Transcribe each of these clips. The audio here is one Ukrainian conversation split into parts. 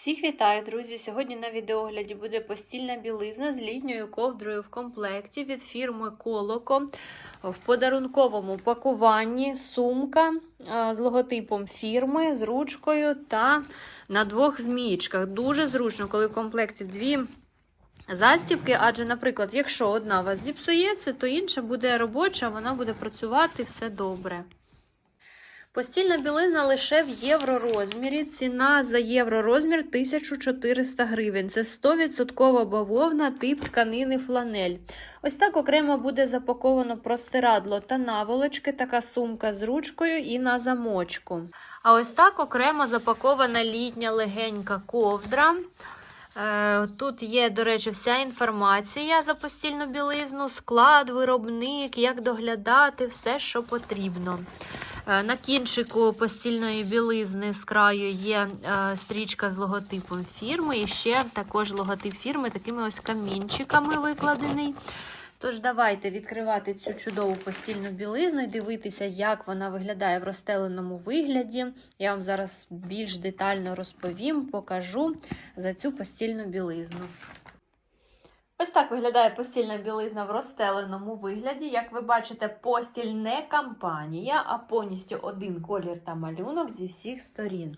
Всіх вітаю, друзі! Сьогодні на відеогляді буде постільна білизна з літньою ковдрою в комплекті від фірми Колоко в подарунковому пакуванні сумка з логотипом фірми, з ручкою та на двох змієчках. Дуже зручно, коли в комплекті дві застібки, адже, наприклад, якщо одна у вас зіпсується, то інша буде робоча, вона буде працювати все добре. Постільна білизна лише в євророзмірі. Ціна за євророзмір 1400 гривень. Це 100% бавовна, тип тканини фланель. Ось так окремо буде запаковано простирадло та наволочки, така сумка з ручкою і на замочку. А ось так окремо запакована літня легенька ковдра. Е, Тут є, до речі, вся інформація за постільну білизну, склад, виробник, як доглядати, все, що потрібно. Е, На кінчику постільної білизни з краю є е, стрічка з логотипом фірми, і ще також логотип фірми такими ось камінчиками викладений. Тож, давайте відкривати цю чудову постільну білизну і дивитися, як вона виглядає в розстеленому вигляді. Я вам зараз більш детально розповім, покажу за цю постільну білизну. Ось так виглядає постільна білизна в розстеленому вигляді. Як ви бачите, постіль не кампанія, а повністю один колір та малюнок зі всіх сторін.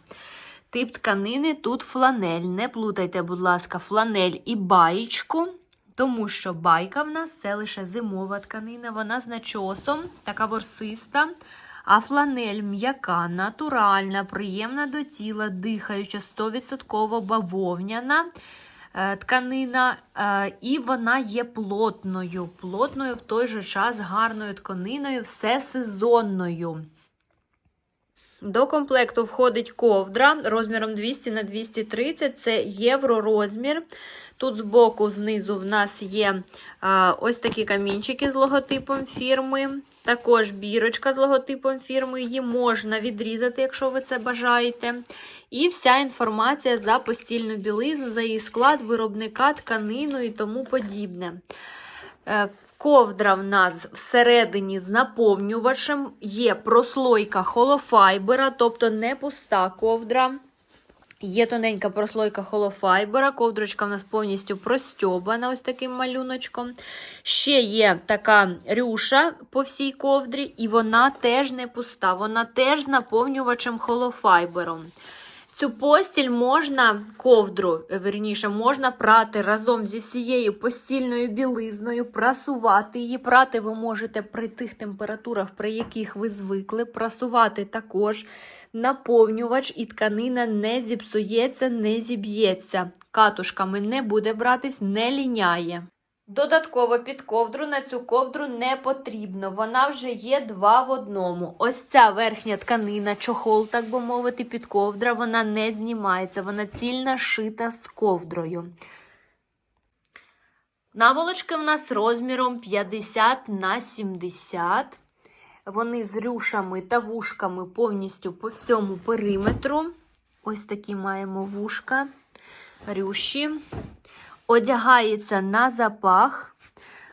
Тип тканини тут фланель. Не плутайте, будь ласка, фланель і баєчку, тому що байка в нас це лише зимова тканина, вона з начосом, така ворсиста. А фланель м'яка, натуральна, приємна до тіла, дихаюча, 100% бавовняна тканина, е, і вона є плотною. Плотною в той же час гарною тканиною, все сезонною. До комплекту входить ковдра розміром 200 на 230 це євророзмір. Тут збоку, знизу, в нас є а, ось такі камінчики з логотипом фірми. Також бірочка з логотипом фірми. Її можна відрізати, якщо ви це бажаєте. І вся інформація за постільну білизну, за її склад, виробника, тканину і тому подібне. Ковдра в нас всередині з наповнювачем є прослойка холофайбера, тобто не пуста ковдра. Є тоненька прослойка холофайбера, ковдрочка в нас повністю простьобана ось таким малюночком. Ще є така рюша по всій ковдрі, і вона теж не пуста, вона теж з наповнювачем холофайбером. Цю постіль можна, ковдру, верніше, можна прати разом зі всією постільною білизною, прасувати її. Прати ви можете при тих температурах, при яких ви звикли. Прасувати також наповнювач і тканина не зіпсується, не зіб'ється. Катушками не буде братись, не ліняє. Додатково під ковдру на цю ковдру не потрібно. Вона вже є два в одному. Ось ця верхня тканина, чохол, так би мовити, під ковдра, вона не знімається, вона цільна шита з ковдрою. Наволочки в нас розміром 50 на 70. Вони з рюшами та вушками повністю по всьому периметру. Ось такі маємо вушка, рюші. Одягається на запах.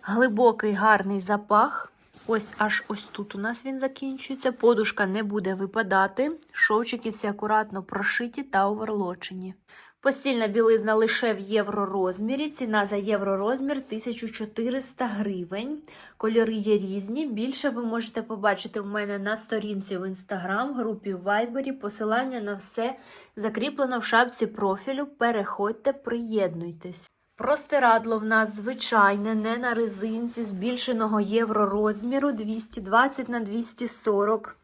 Глибокий гарний запах. Ось аж ось тут у нас він закінчується. Подушка не буде випадати. Шовчики всі акуратно прошиті та оверлочені. Постільна білизна лише в євророзмірі. Ціна за євророзмір 1400 гривень. Кольори є різні. Більше ви можете побачити в мене на сторінці в інстаграм, групі в вайбері. Посилання на все закріплено в шапці профілю. Переходьте, приєднуйтесь. Простирадло в нас звичайне, не на резинці, збільшеного євророзміру 220 на 240.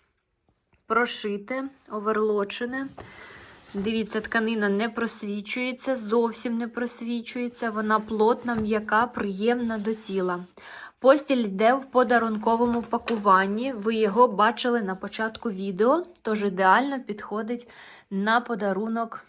Прошите, оверлочене. Дивіться, тканина не просвічується, зовсім не просвічується. Вона плотна, м'яка, приємна до тіла. Постіль йде в подарунковому пакуванні. Ви його бачили на початку відео, тож ідеально підходить на подарунок